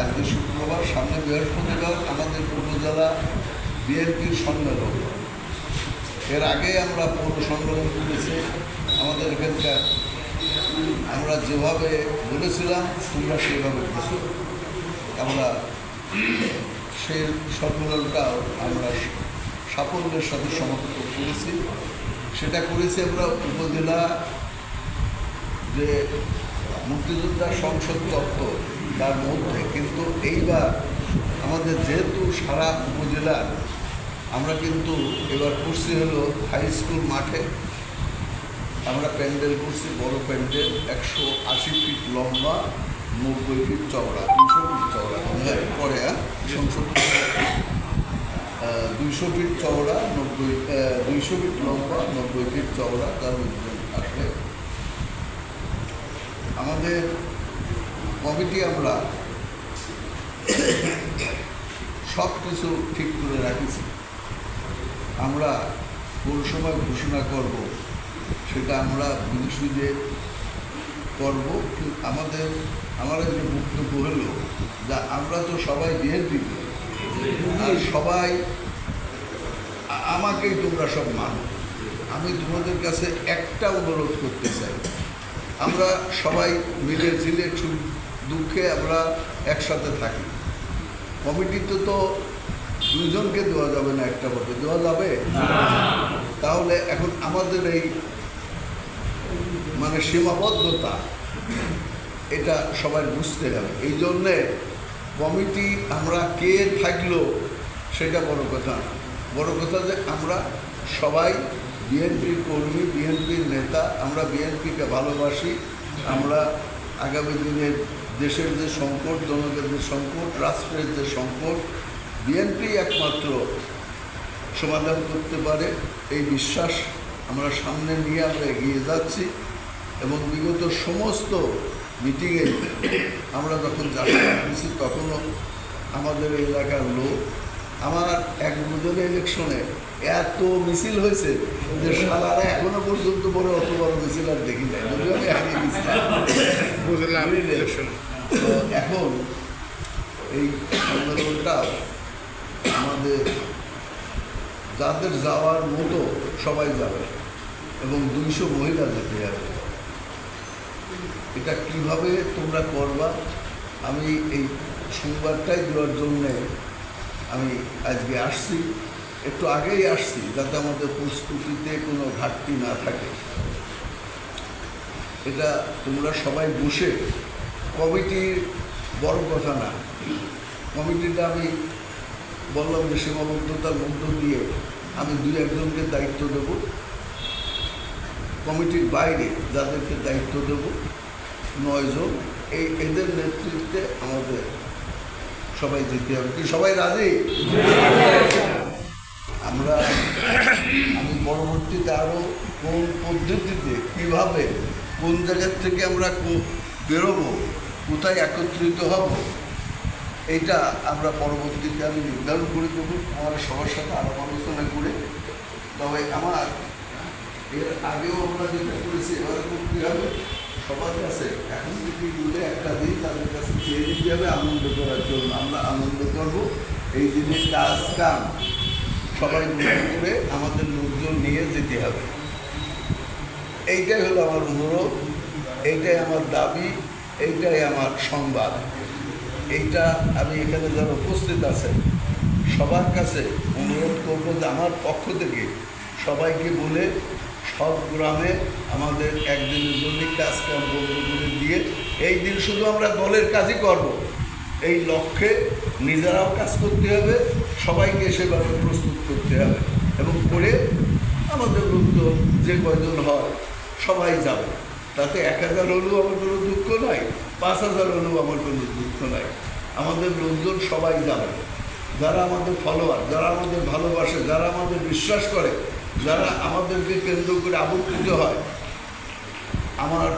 আজকে শুক্রবার, সামনে বৃহস্পতিবার আমাদের উপজেলা বিএনপির সম্মেলন। এর আগে আমরা পৌর সম্মেলন করেছি। আমাদের এখানকার আমরা যেভাবে বলেছিলাম, তোমরা করছ। আমরা সেই সম্মেলনটাও আমরা সাফল্যের সাথে সমাপ্ত করেছি। সেটা করেছি আমরা উপজেলা যে মুক্তিযোদ্ধা সংসদ চত্বর তার মধ্যে কিন্তু এইবার আমাদের যেহেতু সারা উপজেলার আমরা কিন্তু এবার করছি হলো হাই স্কুল মাঠে। আমরা প্যান্ডেল করছি বড় প্যান্ডেল একশো আশি ফিট লম্বা নব্বই ফিট চওড়া দুশো ফিট চওড়া। হ্যাঁ, পরে হ্যাঁ, দুইশো ফিট চওড়া। নব্বই দুইশো ফিট লম্বা নব্বই ফিট চওড়া তার আসলে আমাদের কমিটি আমরা সব কিছু ঠিক করে রাখিছি। আমরা কোন সময় ঘোষণা করব, সেটা আমরা বুঝে সুঝে করব আমাদের, আমার যে বক্তব্য হলো যা আমরা তো সবাই বিএনপি। আর সবাই, আমাকেই তোমরা সব মানো। আমি তোমাদের কাছে একটা অনুরোধ করতে চাই। আমরা সবাই মিলে ঝিলে দুঃখে আমরা একসাথে থাকি। কমিটিতে তো দুজনকে দেওয়া যাবে না একটা ভোটে। দেওয়া যাবে? তাহলে এখন আমাদের এই মানে সীমাবদ্ধতা এটা সবাই বুঝতে হবে। এই জন্যে কমিটি আমরা কে থাকল সেটা বড় কথা না। বড় কথা যে আমরা সবাই বিএনপির কর্মী বিএনপির নেতা আমরা বিএনপিকে ভালোবাসি। আমরা আগামী দিনের দেশের যে সংকট জনগণের যে সংকট রাষ্ট্রের যে সংকট বিএনপি একমাত্র সমাধান করতে পারে। এই বিশ্বাস আমরা সামনে নিয়ে আমরা এগিয়ে যাচ্ছি এবং বিগত সমস্ত মিটিংয়ে আমরা যখন যাত্রা করেছি তখনও আমাদের এলাকার লোক আমার এক বুধনের ইলেকশনে এত মিছিল হয়েছে যে সালারা এখনও পর্যন্ত বড় অত বড় মিছিল আর দেখি নাই। বুঝলাম। ইলেকশন এখন এই সম্মেলনটা আমাদের যাদের যাওয়ার মতো সবাই যাবে এবং দুইশো মহিলা যেতে যাবে। এটা কীভাবে তোমরা করবা? আমি এই সংবাদটাই দেওয়ার জন্যে আমি আজকে আসছি। একটু আগেই আসছি যাতে আমাদের প্রস্তুতিতে কোনো ঘাটতি না থাকে। এটা তোমরা সবাই বসে কমিটির বড় কথা না। কমিটিটা আমি বললাম যে সীমাবদ্ধতার মধ্য দিয়ে আমি দুই একজনকে দায়িত্ব দেব। কমিটির বাইরে যাদেরকে দায়িত্ব দেব নয়জন এই এদের নেতৃত্বে আমাদের সবাই যেতে হবে। কি সবাই রাজি? আমরা, আমি পরবর্তীতে আরও কোন পদ্ধতিতে, কীভাবে, কোন জায়গার থেকে আমরা বেরোবো, কোথায় একত্রিত হব, এইটা আমরা পরবর্তীতে আমি নির্ধারণ করে দেবো। আমার সবার সাথে আরও আলোচনা করে। তবে আমার এর আগেও আমরা যেটা করেছি, এবারে করতে হবে। সবার কাছে এখন যদি দূরে একটা দিন তাদের কাছে চেয়ে দিতে হবে, আনন্দ করার জন্য। আমরা আনন্দ করব। এই দিনের কাজ কাম সবাই করে আমাদের লোকজন নিয়ে যেতে হবে। এইটাই হলো আমার অনুরোধ। এইটাই আমার দাবি, এইটাই আমার সংবাদ। এইটা আমি এখানে যারা উপস্থিত আছেন, সবার কাছে অনুরোধ করব যে আমার পক্ষ থেকে সবাইকে বলে সব গ্রামে আমাদের একদিনের জন্য কাজ কাম বন্ধ করে দিয়ে এই দিন শুধু আমরা দলের কাজই করব। এই লক্ষ্যে নিজেরাও কাজ করতে হবে, সবাইকে সেভাবে প্রস্তুত করতে হবে এবং করে আমাদের লোকজন যে কয়জন হয়, সবাই যাবে। তাতে এক হাজার হলেও আমার কোনো দুঃখ নাই, পাঁচ হাজার হলেও আমার কোনো দুঃখ নাই। আমাদের লোকজন সবাই যাবে যারা আমাদের ফলোয়ার যারা আমাদের ভালোবাসে, যারা আমাদের বিশ্বাস করে, যারা আমাদেরকে কেন্দ্র করে আবর্তিত হয়, আমার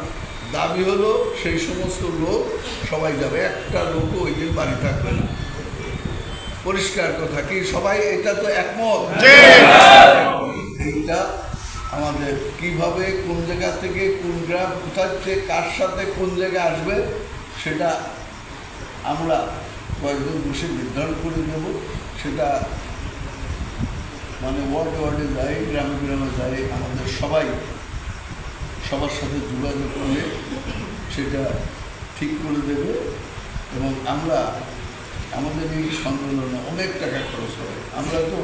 দাবি হলো সেই সমস্ত লোক সবাই যাবে, একটা লোকও ওই দিন বাড়ি থাকবে না। পরিষ্কার কথা কি? সবাই, এটা তো একমত? আমাদের কীভাবে কোন জায়গা থেকে কোন গ্রাম কোথা থেকে কার সাথে কোন জায়গায় আসবে, সেটা আমরা কয়েকজন বসে নির্ধারণ করে দেব। সেটা মানে ওয়ার্ডে ওয়ার্ডে যাই গ্রামে গ্রামে যাই আমাদের সবাই সবার সাথে যোগাযোগ করলে সেটা ঠিক করে দেবে এবং আমরা, আমাদের এই সম্মেলনে অনেক টাকা খরচ হয় আমরা তো